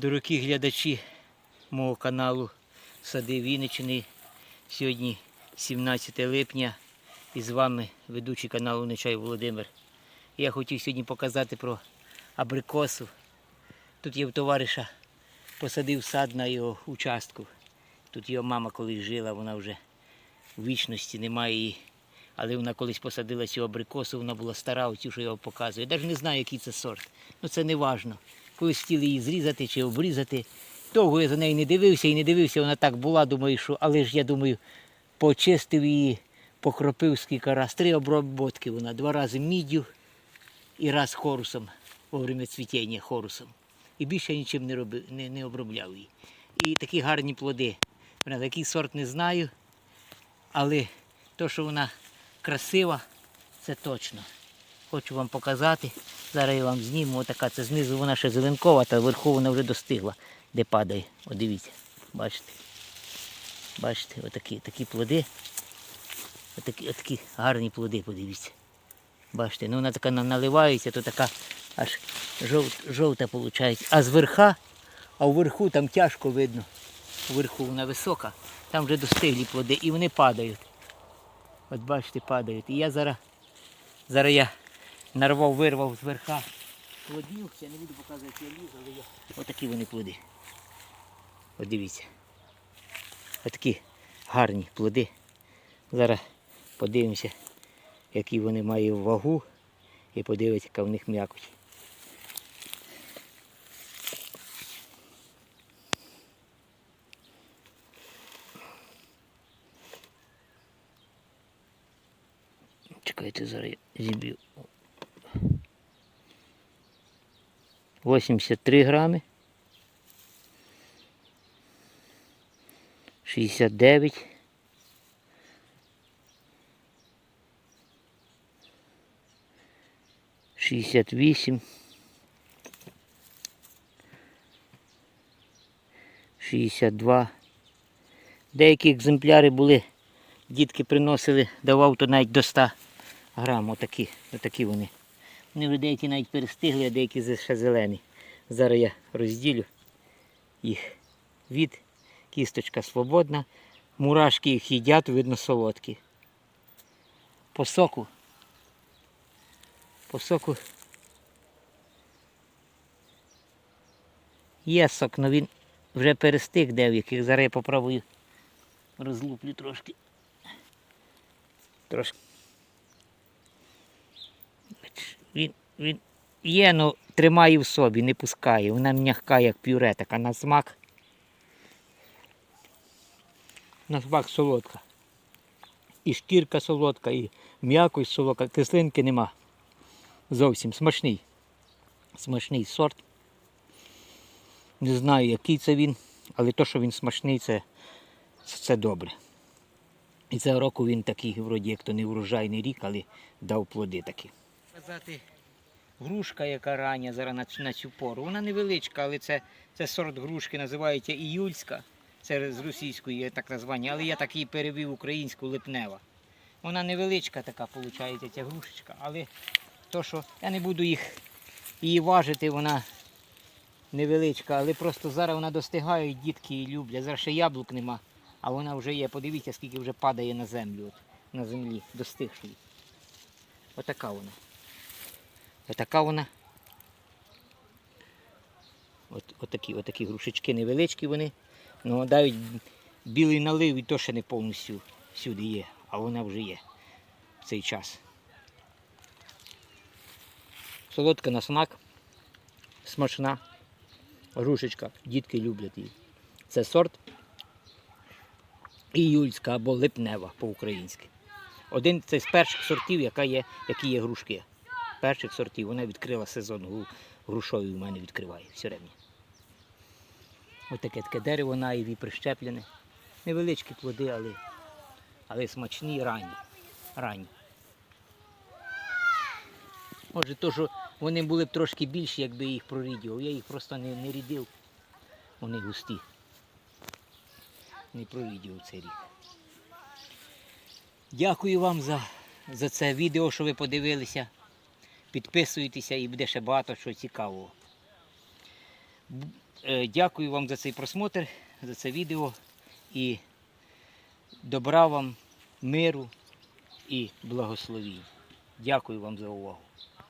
Дорогі глядачі мого каналу Сади Вінничини. Сьогодні 17 липня і з вами ведучий каналу Нечай Володимир. Я хотів сьогодні показати про абрикосу. Тут є в товариша посадив сад на його участку. Тут його мама колись жила, вона вже у вічності немає її. Але вона колись посадила цю абрикосу, вона була стара, оцю, що я вам показую. Я навіть не знаю, який це сорт. Ну це не важно. Колись хотіли її зрізати чи обрізати. Довго я за нею не дивився і не дивився, вона так була, думаю, що, але ж я думаю, почистив її, покропив скільки раз. Три обробки вона, два рази міддю і раз хорусом, вовремя цвітіння хорусом. І більше нічим не, робив, не, не обробляв її. І такі гарні плоди. Вона такий сорт не знаю, але то, що вона красива, це точно. Хочу вам показати. Зараз я вам зніму. Отака це знизу вона ще зеленкова, та вверху вона вже достигла, де падає. О, дивіться. Бачите? Бачите, отакі такі плоди. Отакі, отакі гарні плоди, подивіться. Бачите, ну вона така наливається, то така аж жовт, жовта виходить. А зверха, а вверху там тяжко видно. Вверху вона висока, там вже достиглі плоди і вони падають. От бачите, падають. І я зараз, зараз я нарвав, вирвав з верха плодів. Я не буду показувати, я ліз, але я. Отакі вони плоди. От дивіться. Отакі гарні плоди. Зараз подивимося, які вони мають вагу і подивимося, яка в них м'якоть. Чекайте, зараз я зіб'ю. 83 грами. 69. Шістдесят вісім. Шістдесят два. Деякі екземпляри були, дітки приносили, давав то навіть до 100 грам. Отакі, отакі вони. Вони вже деякі навіть перестигли, а деякі ще зелені. Зараз я розділю їх від. Кісточка свободна. Мурашки їх їдять, видно солодкі. По соку. По соку. Є сок, але він вже перестиг деяких. Зараз я попробую розлуплю трошки. Трошки. Він, він є, але тримає в собі, не пускає. Вона м'яка, як пюре, така на смак. На смак солодка. І шкірка солодка, і м'якость солодка, кислинки нема. Зовсім смачний. Смачний сорт. Не знаю, який це він, але то, що він смачний, це, це добре. І цього року він такий, вроді як то не врожайний рік, але дав плоди такі. Казати, грушка, яка рання зараз на, цю- на цю пору. Вона невеличка, але це, це сорт грушки, називається іюльська. Це з російської так названня, але я так її перевів українську липнева. Вона невеличка така, виходить, ця грушечка, але то, що я не буду їх її важити, вона невеличка, але просто зараз вона достигає, дітки її люблять. Зараз ще яблук нема, а вона вже є. Подивіться, скільки вже падає на землю, от, на землі, достигшої. Отака вона. Отака вона. От, отакі, отакі грушечки невеличкі вони. Ну, навіть білий налив і то ще не повністю всюди є, а вона вже є в цей час. Солодка на смак, смачна, грушечка, дітки люблять її. Це сорт іюльська або липнева по-українськи. Один це з перших сортів, яка є, які є грушки. Перших сортів вона відкрила сезон гру- грушовий у мене відкриває все время. Ось таке таке дерево на іві прищеплене. Невеличкі плоди, але, але смачні ранні. ранні. Може, то, що вони були б трошки більші, якби їх прорідював. Я їх просто не, не рідив. Вони густі. Не прорідював цей рік. Дякую вам за, за це відео, що ви подивилися. Підписуйтеся і буде ще багато чого цікавого. Е, Дякую вам за цей просмотр, за це відео і добра вам, миру і благословінь. Дякую вам за увагу.